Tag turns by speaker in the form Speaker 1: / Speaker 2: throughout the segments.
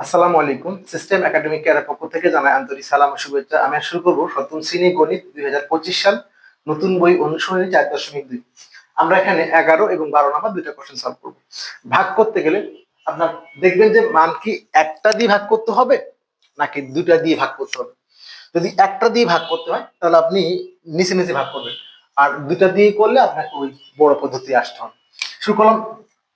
Speaker 1: আসসালামু আলাইকুম। System academic কেয়ারের পক্ষ থেকে জানাই আন্তরিক সালাম ও শুভেচ্ছা। আমি শুরু করব সপ্তম শ্রেণি গণিত দুই হাজার পঁচিশ সাল নতুন বই অনুসরণী চার দশমিক দুই। আমরা এখানে এগারো এবং বারো নাম্বার দুইটা কোশ্চেন সলভ করব। ভাগ করতে গেলে আপনার দেখবেন যে মান কি একটা দিয়ে ভাগ করতে হবে নাকি দুটা দিয়ে ভাগ করতে হবে? যদি একটা দিয়ে ভাগ করতে হয়, তাহলে আপনি নিচে নিচে ভাগ করবেন। আর দুটা দিয়ে করলে আপনাকে ওই বড় পদ্ধতি আসতে হবে। শুরু করলাম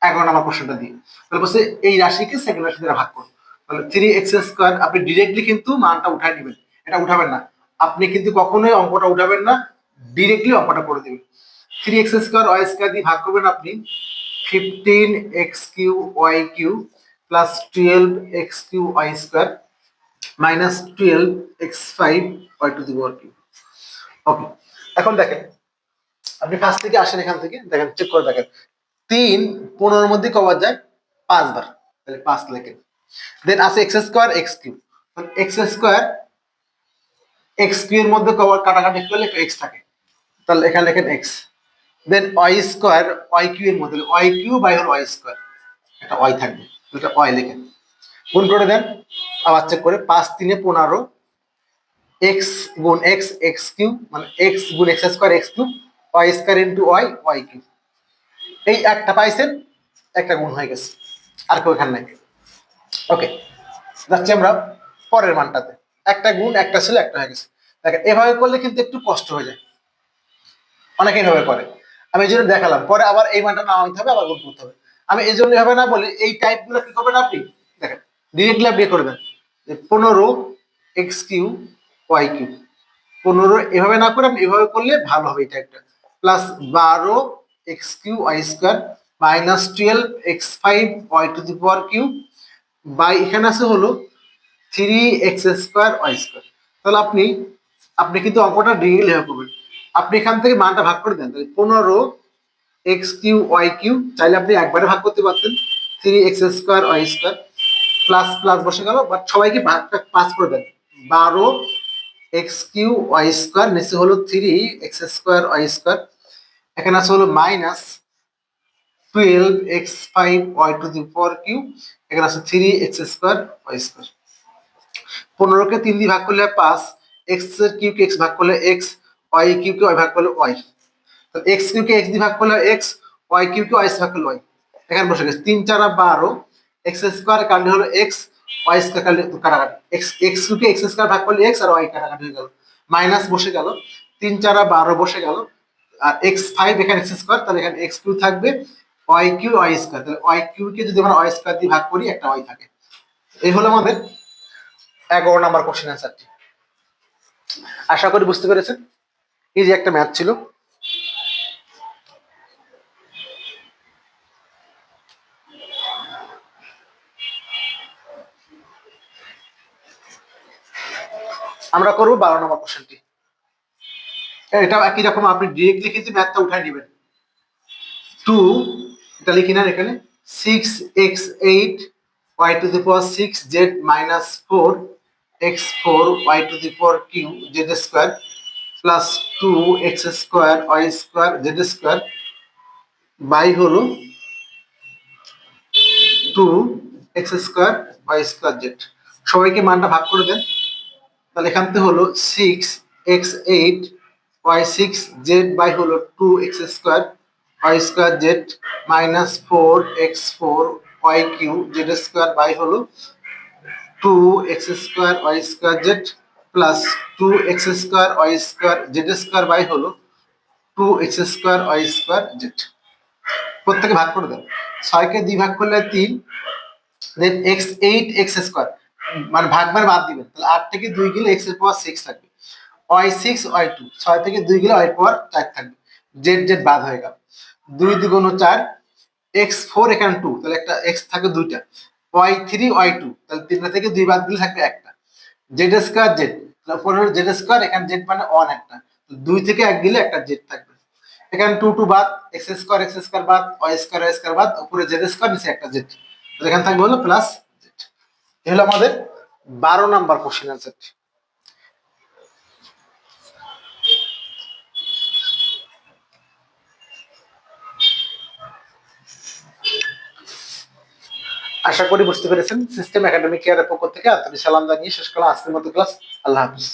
Speaker 1: এগারো নাম্বার কোশ্চেনটা দিয়ে। তাহলে বলছে এই রাশিকে সেকেন্ড রাশি দ্বারা ভাগ করুন তাহলে থ্রি এক্স স্কোয়ার আপনি ডিরেক্টলি কিন্তু মানটা উঠাই নেবেন। এটা উঠাবেন না। আপনি কিন্তু কখনোই অঙ্কটা উঠাবেন না ডিরেক্টলি অঙ্কটা করে দেবেন। Three x square y square দিয়ে ভাগ করবেন আপনি। Fifteen x q y q plus twelve x q y square minus twelve x five y to the power q okay এখন দেখেন, আপনি ফার্স্ট থেকে আসেন এখান থেকে, দেখেন চেক করে দেখেন। তিন, পনেরোর মধ্যে কবার যায় পাঁচবার। তাহলে পাঁচ লেখেন। দেন আছে x square x q x square x q এর মধ্যে কাটাকাটি করলে এক্স থাকে। তাহলে এখানে লেখেন এক্স দেন ওয়াই স্কোয়ার ওয়াই কিউ এর মধ্যে ওয়াই কিউ বাই হল ওয়াই স্কোয়ার একটা ওয়াই থাকবে। এটা ওয়াই লেখেন। গুণ করে দেন। আবার চেক করে পাঁচ তিনে পনেরো। এক্স গুণ এক্স এক্স কিউ মানে এক্স গুণ X square X Q Y square into Y Y Q এই একটা পাইছেন, একটা গুণ হয়ে গেছে। আর কেউ এখানে নাই। ওকে যাচ্ছি আমরা পরের মানটাতে। একটা গুণ, একটা ছিল, একটা হয়ে গেছে। দেখেন, এভাবে করলে কিন্তু একটু কষ্ট হয়ে যায়। অনেকে এভাবে করে। আমি এই জন্য দেখালাম। পরে আবার এই মানটা না আনতে হবে, আবার গুণ করতে হবে। আমি এই জন্য এভাবে না বলি, এই টাইপগুলো কি করবেন আপনি? দেখেন ডিরেক্টলি আপনি করবেন। যে পনেরো এক্স কিউ ওয়াই কিউ পনেরো এভাবে না করে আপনি এভাবে করলে ভালো হবে এই টাইপটা। প্লাস বারো x q y square, minus twelve x five, y to the power q by এখানে আছে হলো three x square y square তাহলে আপনি আপনি কিন্তু অঙ্কটা ডিগ্রি লেখা করবেন। আপনি এখান থেকে মানটা ভাগ করে দেন, তাহলে পনেরো এক্স কিউ ওয়াই কিউ চাইলে আপনি একবারে ভাগ করতে পারতেন three x square y square plus plus বসে গেল বাট সবাইকে ভাগটা পাস করে দেন। বারো এক্স কিউ ওয়াই স্কোয়ার নিচে হলো three x square y square এখানে আছে হলো minus twelve x five y to the four cube এখানে আছে three x square y square পনেরোকে তিন দিয়ে ভাগ করলে পাঁচ এক্সের কিউ কে এক্স ভাগ করলে এক্স ওয়াই কিউ কে ওয়াই ভাগ করলে ওয়াই তো এক্স কিউ কে এক্স দিয়ে ভাগ করলে এক্স ওয়াই কিউ কে ওয়াই ভাগ করলে ওয়াই এখানে বসে গেছে, তিন চার বারো এক্স স্কোয়ার কাটলে হলো এক্স ওয়াই স্কোয়ার কাটলে কাটাকাটি। এক্স এক্স কিউ কে এক্স স্কোয়ার ভাগ করলে এক্স আর ওয়াই কাটাকাটি হয়ে গেল। মাইনাস বসে গেল, তিন চার বারো বসে গেল। আর এক্স ফাইভ এখানে এক্স স্কোয়ার তাহলে এখানে এক্স কিউ থাকবে। ওয়াই কিউ ওয়াই স্কোয়ার তাহলে ওয়াই কিউ কে যদি আমরা ওয়াই স্কোয়ার দিয়ে ভাগ করি, একটা ওয়াই থাকে। এই হলো আমাদের এগারো নাম্বার কোশ্চেন অ্যান্সারটি আশা করি বুঝতে পেরেছেন? এই একটা ম্যাথ ছিল। আমরা করব বারো নম্বর কোশ্চেনটি এটা একই রকম আপনি ডিরেক্টলি কিন্তু ম্যাথটা উঠাই নেবেন। টু এটা লিখি না এখানে? Six x eight y to the power six z minus four x four y to the power cube z square plus two x square y square z square by হলো two x square y square z সবাইকে মানটা ভাগ করে দেন। তাহলে এখান থেকে হলো six x eight y six z by হলো two x square y square z minus four x four y cube, z square by হলো two x square y square z plus two x square y square, z square by হলো two x square y square z. প্রত্যেকে ভাগ করে দেন ছয়কে দুই ভাগ করলে তিন দেন এক্স এইট এক্স স্কোয়ার মানে ভাগ মানে বাদ দিবেন। তাহলে আট থেকে দুই গেলে এক্সের পাওয়ার সিক্স থাকবে। ওয়াই সিক্স ওয়াই টু ছয় থেকে দুই গেলে ওয়াই পাওয়ার চার থাকবে। জেড জেড বাদ হয়ে গেল। দুই দ্বিগুণ চার এক্স ফোর এখানে টু তাহলে একটা এক্স থাকে দুইটা। ওয়াই থ্রি ওয়াই টু তাহলে তিনটা থেকে দুই বাদ দিলে থাকবে একটা। জেড স্কোয়ার জেড উপরে জেড স্কোয়ার এখানে জেড মানে ওয়ান একটা। দুই থেকে এক দিলে একটা জেড থাকবে। এখানে টু টু বাদ এক্স স্কোয়ার এক্স স্কোয়ার বাদ ওয়াই স্কোয়ার ওয়াই স্কোয়ার বাদ, উপরে জেড স্কোয়ার নিচে একটা জেড তাহলে এখানে থাকবে হলো প্লাস জেড এ হলো আমাদের বারো নাম্বার কোশ্চেন অ্যান্সারটি আশা করি বুঝতে পেরেছেন। সিস্টেম একাডেমিক কেয়ারের পক্ষ থেকে আন্তরিক সালাম জানিয়ে শেষ করলাম আজকের মতো ক্লাস আল্লাহ হাফিজ।